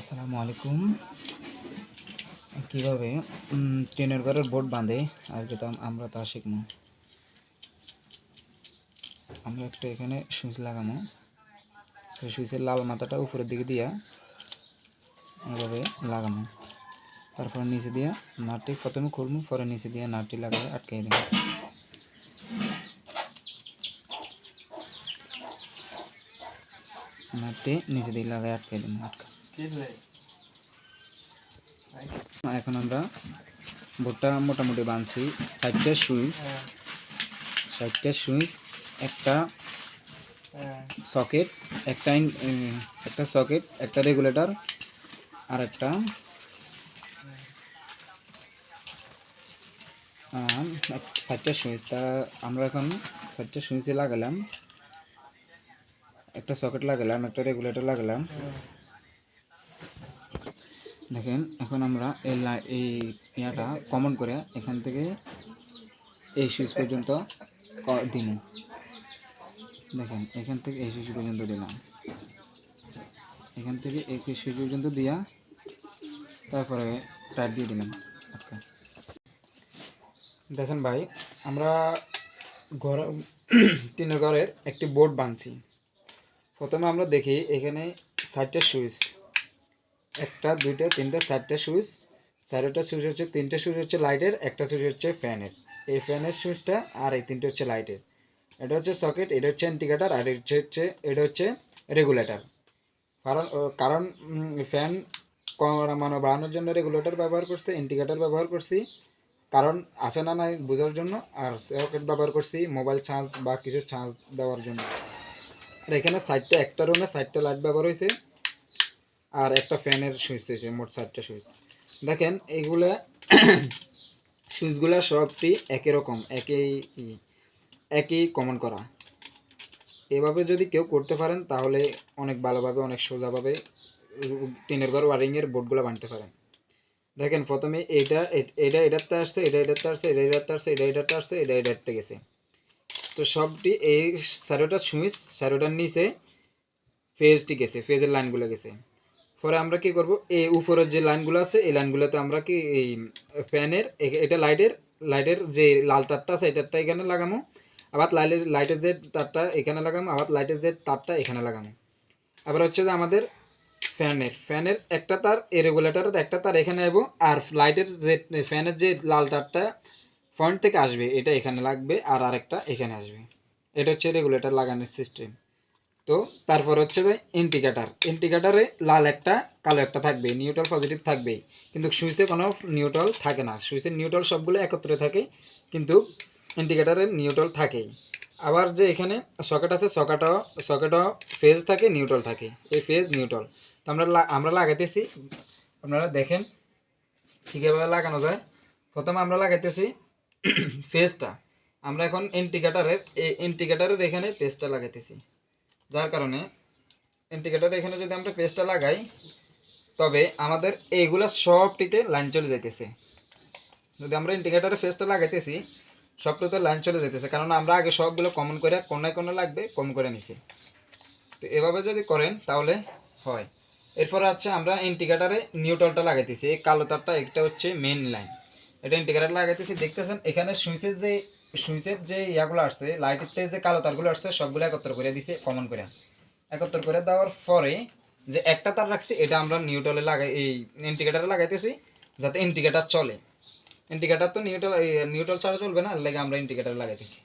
আসসালামু আলাইকুম। কীভাবে টিনের ঘরের বোর্ড বাঁধে আজকে তো আম- আমরা তা শিখব। আমরা একটা এখানে সুইচ লাগামো সুইচের লাল মাথাটা উপরের দিকে দিয়া এভাবে লাগামো তারপর নিচে দিয়া নাটটি প্রথমে খুলবো, পরে নিচে দিয়ে নাটটি লাগাই আটকে দেবো। নাটটি নিচে দিয়ে লাগাই আটকে দেবো, আটকা। এখন আমরা বোর্ডটা মোটামুটি বানছি। চারটে সুইচ। চারটে সুইচ একটা সকেট একটা একটা সকেট একটা রেগুলেটর আর একটা চারটে সুইচ। তা আমরা এখন চারটে সুইচে লাগালাম। একটা সকেট লাগালাম একটা রেগুলেটর লাগালাম। দেখেন, এখন আমরা এই এই ইয়াটা কমন করে এখান থেকে এই সুইচ পর্যন্ত দিন। দেখেন, এখান থেকে এই সুইচ পর্যন্ত দিলাম। এখান থেকে এই সুইচ পর্যন্ত দিয়া তারপরে টাইট দিয়ে দিলাম। আটকা দেখেন ভাই, আমরা ঘর, টিনের ঘরের একটি বোর্ড বানছি। প্রথমে আমরা দেখি এখানে চারটে সুইচ একটা, দুইটা, তিনটা, চারটে সুইচ। চারটা সুইচ হচ্ছে, তিনটে সুইচ হচ্ছে লাইটের, একটা সুইচ হচ্ছে ফ্যানের। এই ফ্যানের সুইচটা আর এই তিনটে হচ্ছে লাইটের। এটা হচ্ছে সকেট, এটা হচ্ছে ইন্ডিকেটার আর এটা হচ্ছে এটা হচ্ছে রেগুলেটর। কারণ কারণ ফ্যান মানে বাড়ানোর জন্য রেগুলেটর ব্যবহার করছি ইন্ডিকেটর ব্যবহার করছি। কারণ আছে না নাই বোঝার জন্য, আর সকেট ব্যবহার করছি, মোবাইল চার্জ বা কিছু চার্জ দেওয়ার জন্য। আর এখানে সাইডটা, একটা রুমে সাইডটা লাইট ব্যবহার হয়েছে আর একটা ফ্যানের সুইচ হয়েছে মোট চারটে সুইচ। দেখেন, এইগুলা সুইচগুলা সবটি একই রকম, একই একই কমন করা। এভাবে যদি কেউ করতে পারেন, তাহলে অনেক ভালোভাবে, অনেক সোজাভাবে টিনের ঘর ওয়ারিংয়ের বোর্ডগুলো বানতে পারেন। দেখেন, প্রথমে এটা এটা এটাতে আসছে এটা এটাতে আসছে এটা এটাতে আসছে এটা এটাতে আসছে এটা এটাতে গেছে। তো সবটি এই স্যারোটা সুইচ, স্যারোটার নিচে ফেজটি গেছে, ফেজের লাইনগুলো গেছে। পরে আমরা কি করব? এই উপরের যে লাইনগুলো আছে, এই লাইনগুলোতে আমরা কি এই ফ্যানের, এটা লাইটের লাইটের যে লাল তারটা আছে তারটা এখানে লাগামো। আবার লাইটের লাইটের যে তারটা এখানে লাগামো, আবার লাইটের যে তারটা এখানে লাগামো। আবার হচ্ছে যে আমাদের ফ্যানের ফ্যানের একটা তার, এই রেগুলেটারের একটা তার এখানে নেব আর লাইটের যে, ফ্যানের যে লাল তারটা পয়েন্ট থেকে আসবে, এটা এখানে লাগবে, আর আরেকটা এখানে আসবে। এটা হচ্ছে রেগুলেটর লাগানোর সিস্টেম তো তারপর হচ্ছে যে ইন্ডিকেটার ইন্ডিকেটারে লাল একটা, কালো একটা থাকবে নিউট্রাল পজিটিভ থাকবেই। কিন্তু সুইচে কোনো নিউট্রাল থাকে না। সুইচের নিউট্রাল সবগুলো একত্রে থাকে, কিন্তু ইন্ডিকেটারের নিউট্রাল থাকেই। আবার যে এখানে সকেট আছে সকেটও সকেটও ফেজ থাকে নিউট্রাল থাকে। এই ফেজ নিউট্রাল তো আমরা আমরা লাগাইতেছি। আপনারা দেখেন কীভাবে লাগানো যায়। প্রথমে আমরা লাগাইতেছি ফেজটা আমরা এখন ইন্ডিকেটারের এই ইন্ডিকেটারের এখানে পেজটা লাগাইতেছি। যার কারণে ইন্ডিকেটার এখানে যদি আমরা পেজটা লাগাই, তবে আমাদের এইগুলা সবটিতে লাইন চলে যাইতেছে। যদি আমরা ইন্ডিকেটারের পেজটা লাগাইতেছি, সবটিতে লাইন চলে যাইতেছে কারণ আমরা আগে সবগুলো কমন করে কোনায় কোনো লাগবে, কম করে নিছি। তো এভাবে যদি করেন, তাহলে হয়। এরপর হচ্ছে আমরা ইন্ডিকেটারে নিউট্রালটা লাগাইতেছি। এই কালো তারটা একটা হচ্ছে মেন লাইন এটা ইন্ডিকেটার লাগাইতেছি, দেখতেছেন, এখানে সুইচের যে সুইচের যে ইয়াগুলো আসছে লাইটের যে কালো তারগুলো আসছে, সবগুলো একত্র করে দিছে কমন করে। একত্র করে দেওয়ার পরে যে একটা তার রাখছি, এটা আমরা নিউটলে লাগাই, এই ইন্ডিকেটারে লাগাইতেছি, যাতে ইন্ডিকেটার চলে। ইন্ডিকেটার তো নিউটল নিউটল ছাড়া চলবে না লেগে আমরা ইন্ডিকেটার লাগাইতেছি।